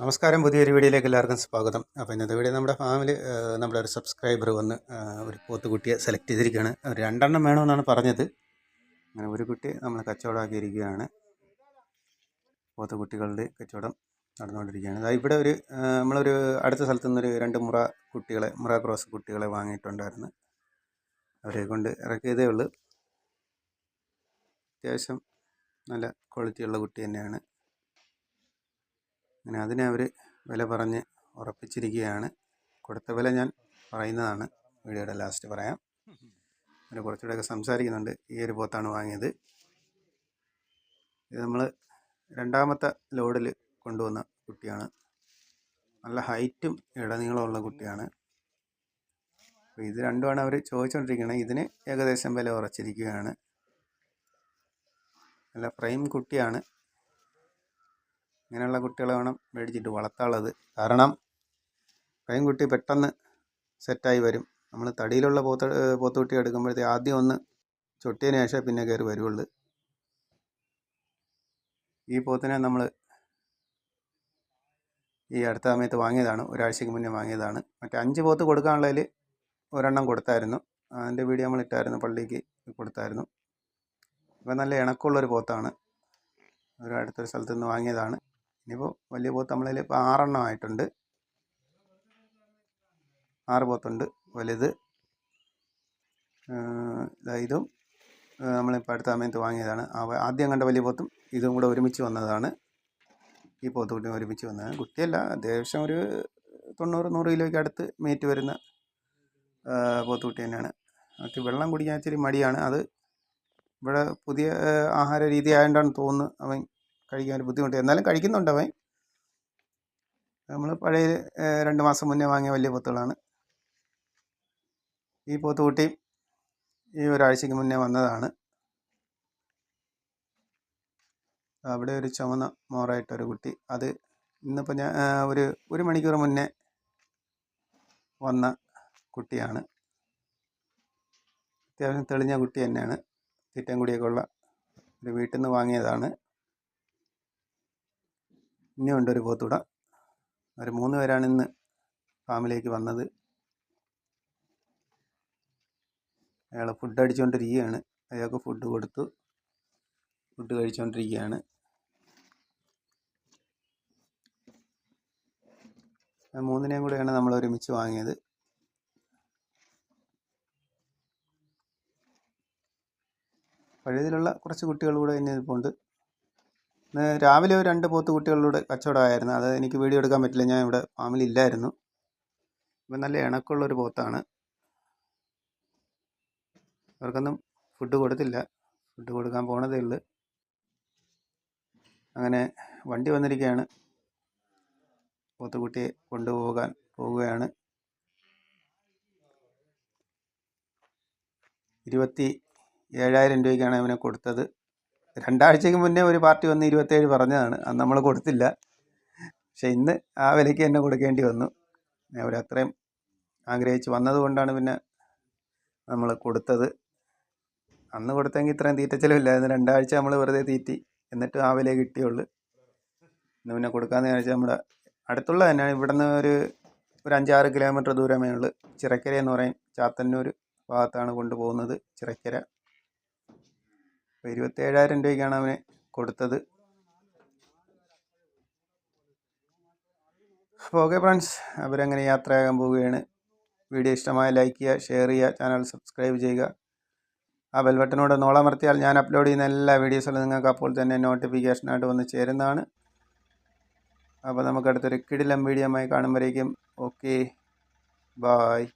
നമസ്കാരം. പുതിയൊരു വീഡിയോയിലേക്ക് എല്ലാവർക്കും സ്വാഗതം. അപ്പോൾ ഇന്നത്തെ വീഡിയോ നമ്മുടെ ഫാമിലി നമ്മുടെ ഒരു സബ്സ്ക്രൈബർ വന്ന് ഒരു പോത്തുകുട്ടിയെ സെലക്ട് ചെയ്തിരിക്കുകയാണ്. ഒരു രണ്ടെണ്ണം വേണമെന്നാണ് പറഞ്ഞത്. അങ്ങനെ ഒരു കുട്ടി നമ്മൾ കച്ചവടമാക്കിയിരിക്കുകയാണ്. പോത്തുകുട്ടികളുടെ കച്ചവടം നടന്നുകൊണ്ടിരിക്കുകയാണ്. അതായത് ഇവിടെ ഒരു നമ്മളൊരു അടുത്ത സ്ഥലത്തു നിന്നൊരു രണ്ട് മുറ കുട്ടികളെ മുറ ക്രോസ് കുട്ടികളെ വാങ്ങിയിട്ടുണ്ടായിരുന്നു. അവരെ കൊണ്ട് ഇറക്കിയതേ ഉള്ളൂ. അത്യാവശ്യം നല്ല ക്വാളിറ്റിയുള്ള കുട്ടി തന്നെയാണ്. അങ്ങനെ അതിനെ അവർ വില പറഞ്ഞ് ഉറപ്പിച്ചിരിക്കുകയാണ്. കൊടുത്ത വില ഞാൻ പറയുന്നതാണ്. വീഡിയോയുടെ ലാസ്റ്റ് പറയാം. അങ്ങനെ കുറച്ചുകൂടെയൊക്കെ സംസാരിക്കുന്നുണ്ട്. ഈ ഒരു പോത്താണ് വാങ്ങിയത്. ഇത് നമ്മൾ രണ്ടാമത്തെ ലോഡിൽ കൊണ്ടുവന്ന കുട്ടിയാണ്. നല്ല ഹൈറ്റും ഇടനീളമുള്ള കുട്ടിയാണ്. അപ്പോൾ ഇത് രണ്ടുമാണ് അവർ ചോദിച്ചുകൊണ്ടിരിക്കുന്നത് ഇതിന് ഏകദേശം വില ഉറച്ചിരിക്കുകയാണ് നല്ല പ്രൈം കുട്ടിയാണ്. ഇങ്ങനെയുള്ള കുട്ടികളെ വേണം മേടിച്ചിട്ട് വളർത്താനുള്ളത്. കാരണം പെൺകുട്ടി പെട്ടെന്ന് സെറ്റായി വരും. നമ്മൾ തടിയിലുള്ള പോത്ത പോത്തുകുട്ടി എടുക്കുമ്പോഴത്തേ ആദ്യം ഒന്ന് ചൊട്ടിയതിന് ശേഷം പിന്നെ കയറി വരുള്ളൂ ഈ പോത്തിനെ നമ്മൾ ഈ അടുത്ത സമയത്ത് വാങ്ങിയതാണ്. ഒരാഴ്ചയ്ക്ക് മുന്നേ വാങ്ങിയതാണ്. മറ്റേ അഞ്ച് പോത്ത് കൊടുക്കാനുള്ളതിൽ ഒരെണ്ണം കൊടുത്തായിരുന്നു. അതിന്റെ വീഡിയോ നമ്മൾ ഇട്ടായിരുന്നു പള്ളിക്ക് കൊടുത്തായിരുന്നു. ഇപ്പം നല്ല ഇണക്കമുള്ളൊരു പോത്താണ്. ഒരു അടുത്തൊരു സ്ഥലത്ത് നിന്ന് വാങ്ങിയതാണ്. ഇനിയിപ്പോൾ വലിയ പോത്ത് നമ്മളതിൽ ഇപ്പോൾ ആറെണ്ണം ആയിട്ടുണ്ട്. ആറ് പോത്തുണ്ട്. വലുത്. ഇതും നമ്മളിപ്പോൾ അടുത്ത സമയത്ത് വാങ്ങിയതാണ്. ആദ്യം കണ്ട വലിയ പോത്തും ഇതും കൂടെ ഒരുമിച്ച് വന്നതാണ്. ഈ പോത്തുകുട്ടി ഒരുമിച്ച് വന്നതാണ്. കുട്ടിയല്ല അത്യാവശ്യം ഒരു തൊണ്ണൂറ് നൂറ് കിലോയ്ക്ക് അടുത്ത് മേറ്റ് വരുന്ന പോത്ത് പോത്തുകുട്ടി തന്നെയാണ്. അത് വെള്ളം കുടിക്കാൻ ഇച്ചിരി മടിയാണ്. അത് ഇവിടെ പുതിയ ആഹാര രീതി ആയതുകൊണ്ടാണ് തോന്നുന്നത് അവൻ കഴിക്കാൻ ഒരു ബുദ്ധിമുട്ട്. എന്നാലും കഴിക്കുന്നുണ്ട് അവൻ നമ്മൾ പഴയ രണ്ട് മാസം മുന്നേ വാങ്ങിയ വലിയ പോത്തുകളാണ്. ഈ പോത്തുകുട്ടി ഈ ഒരാഴ്ചയ്ക്ക് മുന്നേ വന്നതാണ്. അവിടെ ഒരു ചുമന്ന മോറായിട്ടൊരു കുട്ടി. അത് ഇന്നിപ്പോൾ ഞാൻ ഒരു ഒരു മണിക്കൂർ മുന്നേ വന്ന കുട്ടിയാണ്. അത്യാവശ്യം തെളിഞ്ഞ കുട്ടി തന്നെയാണ്. തീറ്റം കൂടിയൊക്കെ ഉള്ള ഒരു വീട്ടിൽ നിന്ന് വാങ്ങിയതാണ്. ഇനിയുണ്ട് ഒരു പോത്തൂട. ഒരു മൂന്ന് പേരാണ് ഇന്ന് ഫാമിലേക്ക് വന്നത്. അയാൾ ഫുഡ് അടിച്ചുകൊണ്ടിരിക്കുകയാണ് അയാൾക്ക് ഫുഡ് കൊടുത്തു. ഫുഡ് കഴിച്ചുകൊണ്ടിരിക്കുകയാണ് മൂന്നിനെയും കൂടെയാണ് നമ്മൾ ഒരുമിച്ച് വാങ്ങിയത്. പഴയതിലുള്ള കുറച്ച് കുട്ടികൾ കൂടെ ഇനി ഇപ്പോൾ ഇരിപ്പുണ്ട്. ഇന്ന് രാവിലെ ഒരു രണ്ട് പോത്ത് കുട്ടികളുടെ കച്ചവടമായിരുന്നു. അത് എനിക്ക് വീഡിയോ എടുക്കാൻ പറ്റില്ല. ഞാൻ ഇവിടെ ഫാമിലി ഇല്ലായിരുന്നു. ഇപ്പം നല്ല ഇണക്കമുള്ളൊരു പോത്താണ്. അവർക്കൊന്നും ഫുഡ് കൊടുത്തില്ല. ഫുഡ് കൊടുക്കാൻ പോണതേ ഉള്ളൂ. അങ്ങനെ വണ്ടി വന്നിരിക്കുകയാണ്. പോത്തുകുട്ടിയെ കൊണ്ടുപോകാൻ പോവുകയാണ്. ഇരുപത്തി ഏഴായിരം രൂപയ്ക്കാണ് അവനെ കൊടുത്തത്. രണ്ടാഴ്ചയ്ക്ക് മുന്നേ ഒരു പാർട്ടി വന്ന് ഇരുപത്തേഴ് പറഞ്ഞതാണ്. അന്ന് നമ്മൾ കൊടുത്തില്ല. പക്ഷെ ഇന്ന് ആ വിലയ്ക്ക് തന്നെ കൊടുക്കേണ്ടി വന്നു. അവർ അത്രയും ആഗ്രഹിച്ച് വന്നതുകൊണ്ടാണ് പിന്നെ നമ്മൾ കൊടുത്തത്. അന്ന് കൊടുത്തെങ്കിൽ ഇത്രയും തീറ്റച്ചെലവില്ലായിരുന്നു രണ്ടാഴ്ച നമ്മൾ വെറുതെ തീറ്റി എന്നിട്ട് ആ വില കിട്ടിയുള്ളൂ. ഇന്ന് പിന്നെ കൊടുക്കാമെന്ന് വിചാരിച്ചാൽ നമ്മുടെ അടുത്തുള്ള തന്നെയാണ്. ഇവിടുന്ന് ഒരു ഒരു അഞ്ചാറ് കിലോമീറ്റർ ദൂരമേ ഉള്ളൂ. ചിറക്കര എന്ന് പറയും. ചാത്തന്നൂർ ഭാഗത്താണ് കൊണ്ടുപോകുന്നത്. ചിറക്കര. അപ്പോൾ ഇരുപത്തേഴായിരം രൂപയ്ക്കാണ് അവന് കൊടുത്തത്. അപ്പോൾ ഓക്കെ ഫ്രണ്ട്സ് അവരങ്ങനെ യാത്രയാകാൻ പോവുകയാണ്. വീഡിയോ ഇഷ്ടമായ ലൈക്ക് ചെയ്യുക ഷെയർ ചെയ്യുക ചാനൽ സബ്സ്ക്രൈബ് ചെയ്യുക. ആ ബെൽ ബട്ടനോട് നോളമർത്തിയാൽ ഞാൻ അപ്ലോഡ് ചെയ്യുന്ന എല്ലാ വീഡിയോസിലും നിങ്ങൾക്ക് അപ്പോൾ തന്നെ നോട്ടിഫിക്കേഷനായിട്ട് വന്ന് ചേരുന്നതാണ്. അപ്പോൾ നമുക്ക് കിടിലം വീഡിയോമായി കാണുമ്പോഴേക്കും ഓക്കെ ബായ്